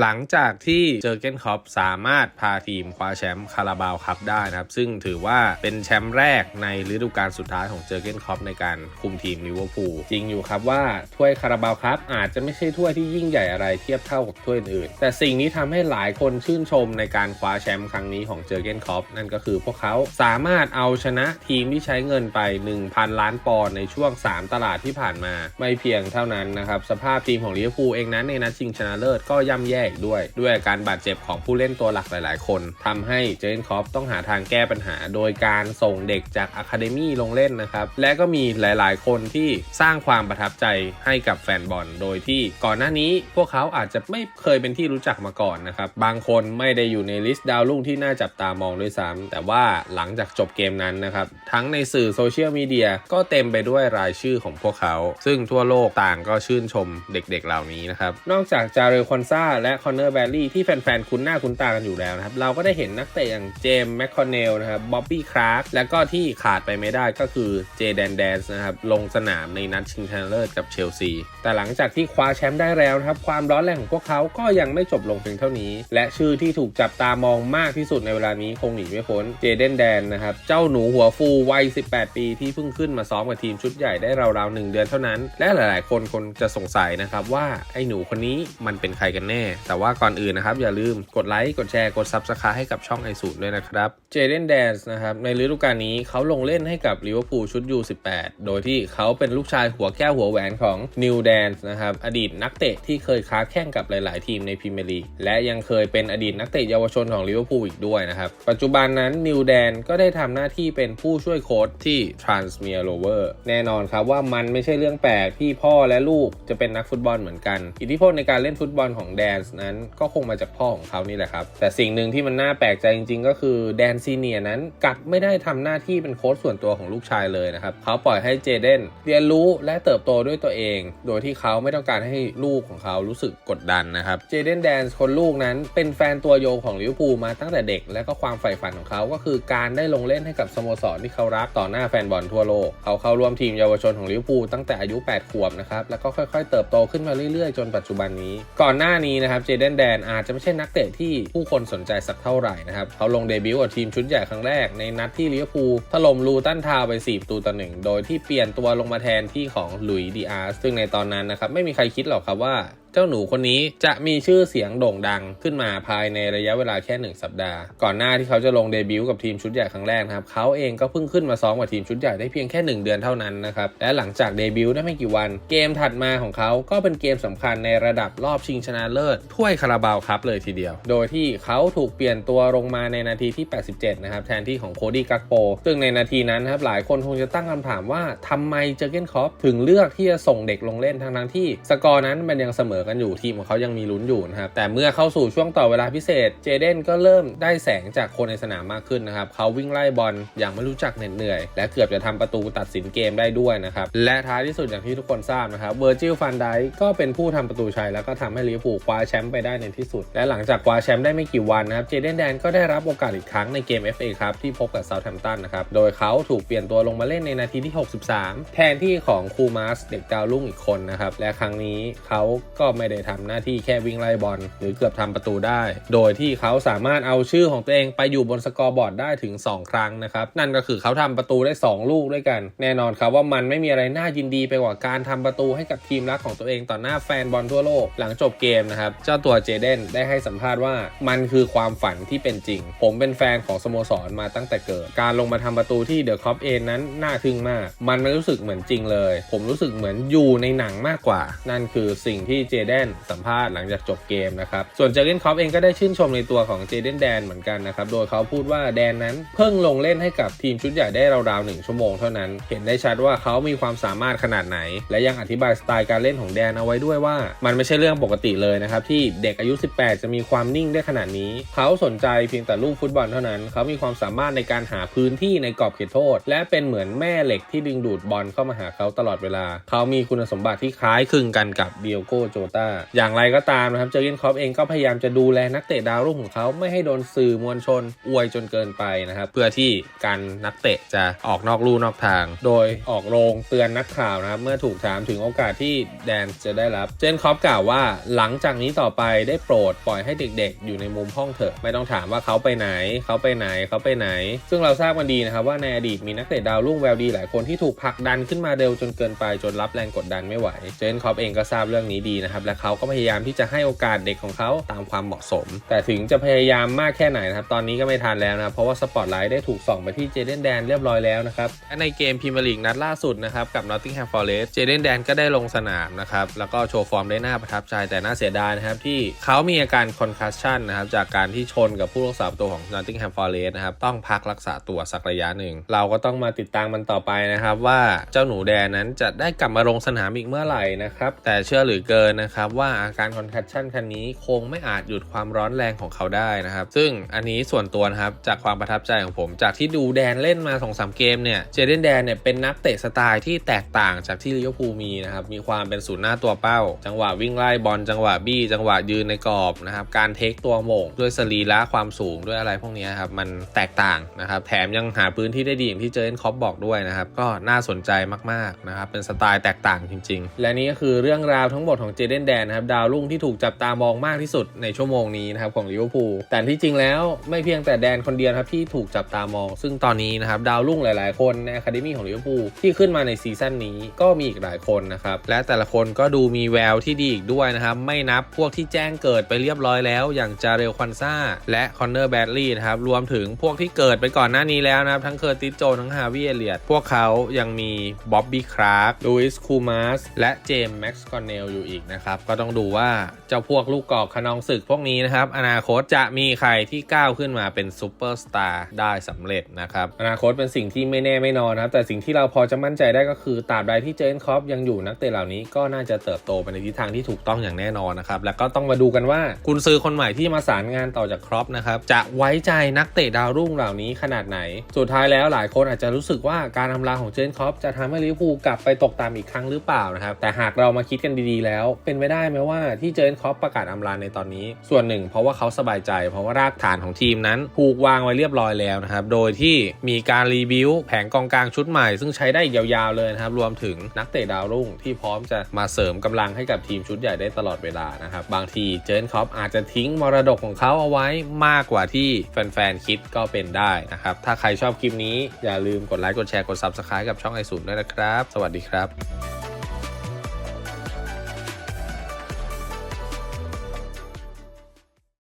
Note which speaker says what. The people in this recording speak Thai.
Speaker 1: หลังจากที่เจอเกนคอปสามารถพาทีมคว้าแชมป์คาราบาวคัพได้นะครับ ซึ่งถือว่าเป็นแชมป์แรกในฤดูกาลสุดท้ายของเจอเกนคอปในการคุมทีมลิเวอร์พูลจริงอยู่ครับว่าถ้วยคาราบาวคัพอาจจะไม่ใช่ถ้วยที่ยิ่งใหญ่อะไรเทียบเท่ากับถ้วยอื่น แต่สิ่งนี้ทำให้หลายคนชื่นชมในการคว้าแชมป์ครั้งนี้ของเจอเกนคอปนั่นก็คือพวกเขาสามารถเอาชนะทีมที่ใช้เงินไป 1,000 ล้านปอนด์ในช่วง 3 ตลาดที่ผ่านมา ไม่เพียงเท่านั้นนะครับสภาพทีมของลิเวอร์พูลเองนั้นในนัดชิงชนะเลิศก็ย่ำแย่อีกด้วย ด้วยการบาดเจ็บของผู้เล่นตัวหลักหลาย ๆ คนทำให้เจนคอปต้องหาทางแก้ปัญหา โดยการส่งเด็กจากอะคาเดมี่ลงเล่นนะครับ และก็มีหลาย ๆ คนที่สร้างความประทับใจให้กับแฟนบอล โดยที่ก่อนหน้านี้พวกเขาอาจจะไม่เคยเป็นที่รู้จักมาก่อนนะครับ บางคนไม่ได้อยู่ในลิสต์ดาวรุ่งที่น่าจับตามองด้วยซ้ำแต่ว่าหลังจากจบเกมนั้นนะครับ ทั้งในสื่อโซเชียลมีเดียก็เต็มไปด้วยรายชื่อของพวกเขา ซึ่งทั่วโลกต่างก็ชื่นชมเด็ก ๆ เหล่านี้นะครับ นอกจากจาเรลคอนซาและและคอนเนอร์แบลลี่ที่แฟนๆ คุ้นหน้าคุ้นตากันอยู่แล้วนะครับ เราก็ได้เห็นนักเตะอย่างเจมส์แมคคอนเนลนะครับบ๊อบบี้คราฟและก็ที่ขาดไปไม่ได้ก็คือเจแดนแดนส์นะครับ ลงสนามในนัดชิงชนะเลิศกับเชลซี แต่หลังจากที่คว้าแชมป์ได้แล้วนะครับ ความร้อนแรงของพวกเขาก็ยังไม่จบลงเพียงเท่านี้ และชื่อที่ถูกจับตามองมากที่สุดในเวลานี้คงหนีไม่พ้นเจเดนแดนนะครับเจ้าหนูหัวฟูวัย 18 ปีที่เพิ่งขึ้นมาซ้อมกับทีมชุดใหญ่ได้ราวๆหนึ่งเดือนเท่านั้น และหลาย ๆ คนคงจะสงสัยนะครับว่าไอ้หนูคนนี้มันเป็นใครกันแน่แต่ว่าก่อนอื่นนะครับ อย่าลืมกดไลค์ กดแชร์ กดซับสไครต์ให้กับช่องไอศูนย์ด้วยนะครับ เจเดนแดนส์นะครับ ในฤดูกาลนี้เขาลงเล่นให้กับลิเวอร์พูลชุด U18 โดยที่เขาเป็นลูกชายหัวแก้วหัวแหวนของนิวแดนส์นะครับ อดีตนักเตะที่เคยค้าแข่งกับหลาย ๆ ทีมในพรีเมียร์ลีก และยังเคยเป็นอดีตนักเตะเยาวชนของลิเวอร์พูลอีกด้วยนะครับ ปัจจุบันนั้นนิวแดนก็ได้ทำหน้าที่เป็นผู้ช่วยโค้ชที่ Transmere Rover แน่นอนครับว่ามันไม่ใช่เรื่องแปลกที่พ่อและลูกจะเป็นนักฟุตบอลเหมือนกัน อิทธิพลในการเล่นฟุตบอลของแดนสนั้นก็คงมาจากพ่อของเขานี่แหละครับ แต่สิ่งหนึ่งที่มันน่าแปลกใจจริง ๆ ก็คือแดนซีเนียนั้นกลับไม่ได้ทำหน้าที่เป็นโค้ชส่วนตัวของลูกชายเลยนะครับเขาปล่อยให้เจเดนเรียนรู้และเติบโตด้วยตัวเอง โดยที่เขาไม่ต้องการให้ลูกของเขารู้สึกกดดันนะครับเจเดนแดนคนลูกนั้นเป็นแฟนตัวยงของลิเวอร์พูลมาตั้งแต่เด็ก และก็ความใฝ่ฝันของเขาก็คือการได้ลงเล่นให้กับสโมสรที่เขารักต่อหน้าแฟนบอลทั่วโลกเขาเข้าร่วมทีมเยาวชนของลิเวอร์พูลตั้งแต่อายุ 8 ขวบนะครับแล้วก็ค่อยๆ เติบโตขึ้นมาเรื่อยๆ จนปัจจุบันนี้ ก่อนหน้านี้นะครับเจเดนแดนอาจจะไม่ใช่นักเตะที่ผู้คนสนใจสักเท่าไหร่นะครับเขาลงเดบิวต์กับทีมชุดใหญ่ครั้งแรกในนัดที่ลิเวอร์พูลถล่มลูตันทาวไป4ประตูต่อหนึ่งโดยที่เปลี่ยนตัวลงมาแทนที่ของหลุยส์ดีอาร์ซึ่งในตอนนั้นนะครับไม่มีใครคิดหรอกครับว่า เจ้าหนูคนนี้จะมีชื่อเสียงโด่งดังขึ้นมาภายในระยะเวลาแค่ 1 สัปดาห์ ก่อนหน้าที่เขาจะลงเดบิวต์กับทีมชุดใหญ่ครั้งแรกนะครับเขาเองก็เพิ่งขึ้นมาซ้อมกับทีมชุดใหญ่ได้เพียงแค่ 1 เดือนเท่านั้นนะครับและหลังจากเดบิวต์ได้ไม่กี่วัน เกมถัดมาของเขาก็เป็นเกมสำคัญในระดับรอบชิงชนะเลิศถ้วยคาราบาวครับเลยทีเดียว โดยที่เขาถูกเปลี่ยนตัวลงมาในนาทีที่ 87 นะครับแทนที่ของโคดี้กักโปซึ่งในนาทีนั้นครับหลายคนคงจะตั้งคำถามว่าทำไมเจอเกนคอปถึงเลือกที่จะส่งเด็กลงเล่นทั้งที่สกอร์นั้นมันยังเสมอกันอยู่ทีมของเขายังมีลุ้นอยู่นะครับแต่เมื่อเข้าสู่ช่วงต่อเวลาพิเศษเจเดนก็เริ่มได้แสงจากคนในสนามมากขึ้นนะครับเขาวิ่งไล่บอลอย่างไม่รู้จักเหน็ดเหนื่อย และเกือบจะทำประตูตัดสินเกมได้ด้วยนะครับและท้ายที่สุดอย่างที่ทุกคนทราบนะครับเวอร์จิลฟันไดก็เป็นผู้ทำประตูชัยแล้วก็ทำให้ลิเวอร์พูลคว้าแชมป์ไปได้ในที่สุด และหลังจากคว้าแชมป์ได้ไม่กี่วันนะครับเจเดนแดนก็ได้รับโอกาสอีกครั้งในเกม FA ครับที่พบกับเซาท์แฮมป์ตันนะครับโดยเขาถูกเปลี่ยนตัวลงมาเล่นในนาทีที่ 63 แทนที่ของคูมาสเด็กดาวรุ่งอีกคนนะครับและครั้งนี้เขาก็ไม่ได้ทำหน้าที่แค่วิ่งไล่บอลหรือเกือบทำประตูได้ โดยที่เขาสามารถเอาชื่อของตัวเองไปอยู่บนสกอร์บอร์ดได้ถึง 2 ครั้งนะครับ นั่นก็คือเขาทำประตูได้ 2 ลูกด้วยกัน แน่นอนครับว่ามันไม่มีอะไรน่ายินดีไปกว่าการทำประตูให้กับทีมรักของตัวเองต่อหน้าแฟนบอลทั่วโลกหลังจบเกมนะครับเจ้าตัวเจเดนได้ให้สัมภาษณ์ว่ามันคือความฝันที่เป็นจริง ผมเป็นแฟนของสโมสรมาตั้งแต่เกิด การลงมาทำประตูที่เดอะคอปเอนนั้นน่าทึ่งมาก มันไม่รู้สึกเหมือนจริงเลย ผมรู้สึกเหมือนอยู่ในหนังมากกว่า นั่นคือสิ่งที่เจเดนสัมภาษณ์หลังจากจบเกมนะครับ ส่วนเจอร์เกนคอปเองก็ได้ชื่นชมในตัวของเจเดนแดนเหมือนกันนะครับ โดยเขาพูดว่าแดนนั้นเพิ่งลงเล่นให้กับทีมชุดใหญ่ได้ราวๆหนึ่งชั่วโมงเท่านั้น เห็นได้ชัดว่าเขามีความสามารถขนาดไหน และยังอธิบายสไตล์การเล่นของแดนเอาไว้ด้วยว่า มันไม่ใช่เรื่องปกติเลยนะครับที่เด็กอายุ 18 จะมีความนิ่งได้ขนาดนี้ เขาสนใจเพียงแต่ลูกฟุตบอลเท่านั้น เขามีความสามารถในการหาพื้นที่ในกรอบเขตโทษ และเป็นเหมือนแม่เหล็กที่ดึงดูดบอลเข้ามาหาเขาตลอดเวลา เขามีคุณสมบัติที่คล้ายคลึงกันกับเดียโกโจตาอย่างไรก็ตามนะครับ เจอร์เกนคล็อปเองก็พยายามจะดูแลนักเตะดาวรุ่งของเขาไม่ให้โดนสื่อมวลชนอวยจนเกินไปนะครับ เพื่อที่การนักเตะจะออกนอกลู่นอกทาง โดยออกโรงเตือนนักข่าวนะครับ เมื่อถูกถามถึงโอกาสที่แดนจะได้รับ เจนคอปกล่าวว่าหลังจากนี้ต่อไปได้โปรดปล่อยให้เด็กๆ อยู่ในมุมห้องเถอะ ไม่ต้องถามว่าเขาไปไหน เขาไปไหนเขาไปไหน ซึ่งเราทราบกันดีนะครับว่าในอดีตมีนักเตะดาวรุ่งแววดีหลายคนที่ถูกผลักดันขึ้นมาเร็วจนเกินไปจนรับแรงกดดันไม่ไหว เจนคอปเองก็ทราบเรื่องนี้ดีนะครับและเขาก็พยายามที่จะให้โอกาสเด็กของเขาตามความเหมาะสม แต่ถึงจะพยายามมากแค่ไหนนะครับตอนนี้ก็ไม่ทันแล้วนะครับเพราะว่าสปอตไลท์ได้ถูกส่องไปที่เจเดนแดนเรียบร้อยแล้วนะครับในเกมพรีเมียร์ลีกนัดล่าสุดนะครับกับ Nottingham Forest เจเดนแดนก็ได้ลงสนามนะครับแล้วก็โชว์ฟอร์มได้น่าประทับใจแต่น่าเสียดายนะครับที่เขามีอาการคอนคัสชันนะครับจากการที่ชนกับผู้รักษาประตูของ Nottingham Forest นะครับต้องพักรักษาตัวสักระยะหนึ่ง เราก็ต้องมาติดตามมันต่อไปนะครับว่าเจ้าหนูแดนนั้นจะได้กลับมาลงสนามอีกเมื่อไหร่นะครับแต่เชื่อหรือเกินนะครับว่าอาการคอนคัสชันครั้งนี้คงไม่อาจหยุดความร้อนแรงของเขาได้นะครับ ซึ่งอันนี้ส่วนตัวนะครับจากความประทับใจของผม จากที่ดูแดนเล่นมา2อสเกมเนี่ยเจเดนแดนเนี่ยเป็นนักเตะสไตล์ที่แตกต่างจากที่ลิเวอร์พูลมีนะครับมีความเป็นศูนย์หน้าตัวเป้า จังหวะวิ่งไล่บอลจังหวะบี้จังหวะยืนในกรอบนะครับการเทคตัวโมงด้วยสรีระความสูงด้วยอะไรพวกนี้ครับมันแตกต่างนะครับแถมยังหาพื้นที่ได้ดีอย่างที่เจเกนคอปบอกด้วยนะครับก็น่าสนใจมากๆนะครับเป็นสไตล์แตกต่างจริง ๆ และนี่ก็คือเรื่องราวทั้งหมดของเจเดนแดนนะครับดาวรุ่งที่ถูกจับตามองมากที่สุดในชั่วโมงนี้นะครับของลิเวอร์พูลแต่ที่จริงแล้วไม่เพียงแต่แดนคนเดียวครับที่ถูกจับตามอง ซึ่งตอนนี้นะครับดาวรุ่งหลาย ๆ คนในอะคาเดมี่ของลิเวอร์พูลที่ขึ้นมาในซีซั่นนี้ก็มีอีกหลายคนนะครับและแต่ละคนก็ดูมีแววที่ดีอีกด้วยนะครับไม่นับพวกที่แจ้งเกิดไปเรียบร้อยแล้วอย่างจาเรลควันซ่าและคอนเนอร์แบดลีย์นะครับรวมถึงพวกที่เกิดไปก่อนหน้านี้แล้วนะครับทั้งเคอร์ติสโจนทั้งฮาวิเอเลียตพวกเขายังมีบ๊อบบี้คราร์กลูอิสคูมาสและเจมส์แม็กซ์คอนเนลอยู่อีกนะครับก็ต้องดูว่าเจ้าพวกลูกกอกขนองศึกพวกนี้นะครับ อนาคตจะมีใครที่ก้าวขึ้นมาเป็นซูเปอร์สตาร์ได้สำเร็จนะครับ อนาคตเป็นสิ่งที่ไม่แน่ไม่นอนนะครับ แต่สิ่งที่เราพอจะมั่นใจได้ก็คือตราบใดที่เจนคอปยังอยู่นักเตะเหล่านี้ก็น่าจะเติบโตไปในทิศทางที่ถูกต้องอย่างแน่นอนนะครับ แล้วก็ต้องมาดูกันว่ากุนซือคนใหม่ที่มาสารงานต่อจากครอปนะครับจะไว้ใจนักเตะดาวรุ่งเหล่านี้ขนาดไหน สุดท้ายแล้วหลายคนอาจจะรู้สึกว่าการทำลายของเจนคอปจะทำให้ลิเวอร์พูลกลับไปตกตามอีกครั้งหรือเปล่านะครับแต่หากเรามาคิดกันดีๆแล้วเป็นไปได้ไหมว่าที่เจนคอปประกาศอำลาในตอนนี้ ส่วนหนึ่ง เพราะว่าเขาสบายใจ เพราะว่ารากฐานของทีมนั้นถูกวางไว้เรียบร้อยแล้วนะครับ โดยที่มีการรีบิวแผงกองกลางชุดใหม่ ซึ่งใช้ได้อีกยาวๆเลยนะครับ รวมถึงนักเตะดาวรุ่งที่พร้อมจะมาเสริมกำลังให้กับทีมชุดใหญ่ได้ตลอดเวลานะครับ บางทีเจนคอปอาจจะทิ้งมรดกของเขาเอาไว้มากกว่าที่แฟนๆคิดก็เป็นได้นะครับ ถ้าใครชอบคลิปนี้อย่าลืมกดไลค์ กดแชร์ กด Subscribe กับช่องไอศูนย์ด้วยนะครับ สวัสดีครับ